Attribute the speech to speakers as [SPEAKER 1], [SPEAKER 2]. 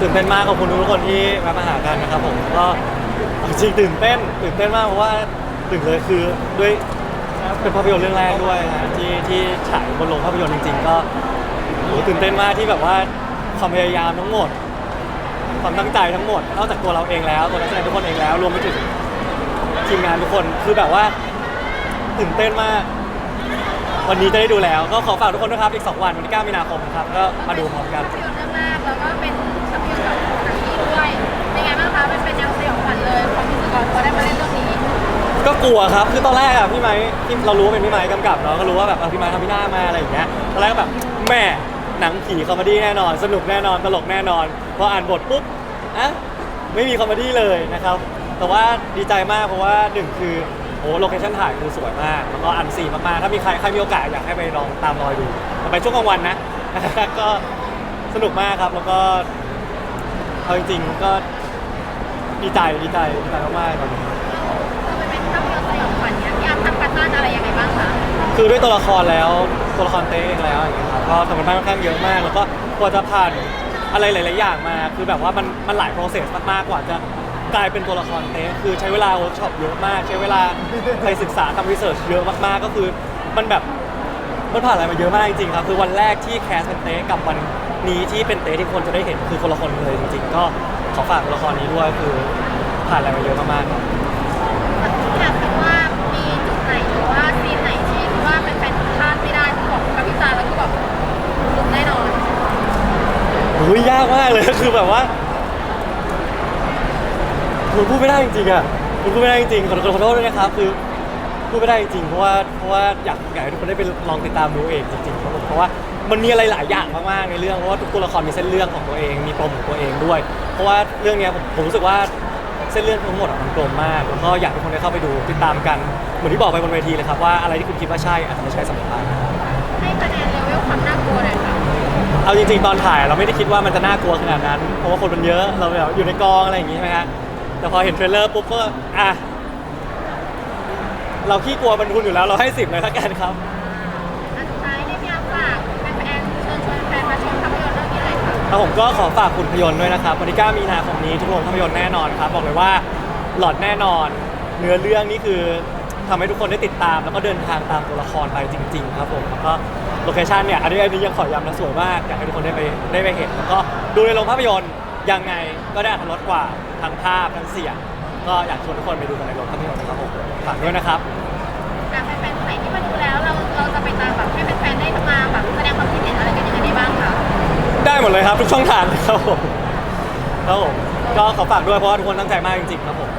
[SPEAKER 1] ตื่นเต้นมากขอบคุณทุกคนที่มามาหากันนะครับผมก็จริงตื่นเต้น ตื่นเต้นมากเพราะว่าตื่นเลยคือด้วยเป็นภาพยนตร์เรื่องแรกด้วยนะที่ที่ฉายบนโรงภาพยนตร์จริง ๆ ก็ตื่นเต้นมากที่แบบว่าความพยายามทั้งหมด ความตั้งใจทั้งหมดนอกจากตัวเราเองแล้วตัวนักแสดงทุกคนเองแล้วรวมไปถึงทีมงานทุกคนคือแบบว่าตื่นเต้นมาก วันนี้จะได้ดูแล้ว ก็ขอฝากทุกคนด้วยครับอีก 2 วันวันที่ 9 มีนาคมครับก็มาดูพร้อมกัน
[SPEAKER 2] ภาพยนตร์เรื่องแรกแล้วก็เป็น กลั
[SPEAKER 1] วครับคือตอนแรกอะพี่ไม้ที่เรารู้ว่าเป็นพี่ไม้กำกับเนาะก็รู้ว่าแบบเออพี่ไม้ทำพี่หน้ามาอะไรอย่างเงี้ยตอนแรกก็แบบแม่หนังผีคอมเมดี้แน่นอน สนุกแน่นอนตลกแน่นอนพออ่านบทปุ๊บอะไม่มีคอมเมดี้เลยนะครับ แต่ว่าดีใจมากเพราะว่าหนึ่งคือโอ้โลเคชั่นถ่ายคือสวยมากแล้วก็อันซีมากๆถ้ามีใครใครมีโอกาสอยากให้ไปลองตามรอยดูไปช่วงกลางวันนะ ก็สนุกมากครับแล้วก็เอาจริงๆก็ดีใจดีใจดีใจมากๆตอนนี้
[SPEAKER 2] คือมันเป็นภาพย นตร์สยองขวัญเนี้ยพี่อาร์ตทำการบ้านอะไรยังไงบ้างคะ
[SPEAKER 1] คือด้วยตัวละครแล้วตัวละครเต้เองแล้วอย่างเงี้ยครับก็ทำกันบ้านค่อนข้างเยอะมาก แล้วก็กว่าจะผ่านอะไรหลาย ๆ อย่างมา คือแบบว่ามันมันหลาย process มากๆกว่าจะกลายเป็นตัวละครเต้คือใช้เวลาเวิร์กช็อปเยอะมาก ใช้เวลาไปศึกษาทำรีเสิร์ชเยอะมาก ๆ ก็คือมันแบบมันผ่านอะไรมาเยอะมากจริงๆครับคือวันแรกที่แคสเป็นเต้กับวันนี้ที่เป็นเต้ที่คนจะได้เห็นคือคนละคนเลยจริง ๆ ก็ขอฝากตัวละครนี้ด้วยคือผ่านอะไรมาเยอะมากๆครับ
[SPEAKER 2] อยากคิดว่ามีจุดไหนหรือว่าซีนไหนที่คิดว่าเป็นแฟนๆพลาดไม่ได้ที่บอกกับพี่จาแล้วก็บอกลุกแน่นอน
[SPEAKER 1] อุ้ยยากมากเลย คือแบบว่าผมพูดไม่ได้จริงๆอะผมพูดไม่ได้จริงๆขอขอขอโทษด้วยนะครับ คือพูดไม่ได้จริงๆเพราะว่าเพราะว่าอยากอยากให้ทุกคนได้ไปลองติดตามดูเองจริงๆครับผมเพราะว่ามันมีอะไรหลายอย่างมากๆในเรื่องเพราะว่าทุกตัวละครมีเส้นเรื่องของตัวเอง มีปมของตัวเองด้วย เพราะว่าเรื่องเนี้ยผมผมรู้สึกว่าเส้นเรื่องทั้งหมดอะมันกลมมากแล้วก็อยากให้ทุกคนได้เข้าไปดูติดตามกันเหมือนที่บอกไปบนเวทีเลยครับว่าอะไรที่คุณคิดว่าใช่อาจจะไม่ใช่สำหรับเรา
[SPEAKER 2] ให้คะแนนเลเวลความน่ากลัวนะ
[SPEAKER 1] เอาจริงๆ ตอนถ่ายเราไม่ได้คิดว่ามันจะน่ากลัวขนาดนั้น เพราะว่าคนมันเยอะเราแบบอยู่ในกองอะไรอย่างงี้ใช่ไหมฮะแต่พอเห็นเทรลเลอร์ปุ๊บก็อะเราขี้กลัวบรรทุนอยู่แล้วเราให้สิบเลยละกันครับ
[SPEAKER 2] อันสุดท้ายเนี่ยพี่อาร์ตฝากแฟนๆเชิญชวนแฟนมาชมภาพยนตร์เรื่องนี้เลยค่ะ
[SPEAKER 1] แล้วผมก็ขอฝากคุณพยนต์ด้วยนะครับวันที่9มีนาคมนี้ทุกโรงภาพยนตร์แน่นอนครับ บอกเลยว่าหลอดแน่นอน เนื้อเรื่องนี่คือ ทำให้ทุกคนได้ติดตาม แล้วก็เดินทางตามตัวละครไปจริง ๆ ครับผมแล้วก็โลเคชันเนี่ยอันนี้อันนี้ยังขอย้ำนะสวยมากอยากให้ทุกคนได้ไปได้ไปเห็นแล้วก็ดูในโรงภาพยนตร์ยังไงก็ได้อรรถรสกว่าทั้งภาพทั้งเสียงก็อยากชวนทุกคนไปดูกันในโรงภาพยนตร์นะครับผมฝากด้วยนะครับ
[SPEAKER 2] อะแฟนๆคนไหนที่มาดูแล้วเราเราจะไปตามแบบให้แฟนๆได้มาแบบแสดงความคิดเห็นอะไรกันยังไงได้บ้างคะ
[SPEAKER 1] ได้หมดเลยครับทุกช่องทางเลยครับผมครับผมก็ขอฝากด้วยเพราะว่าทุกคนตั้งใจมากจริงๆครับผม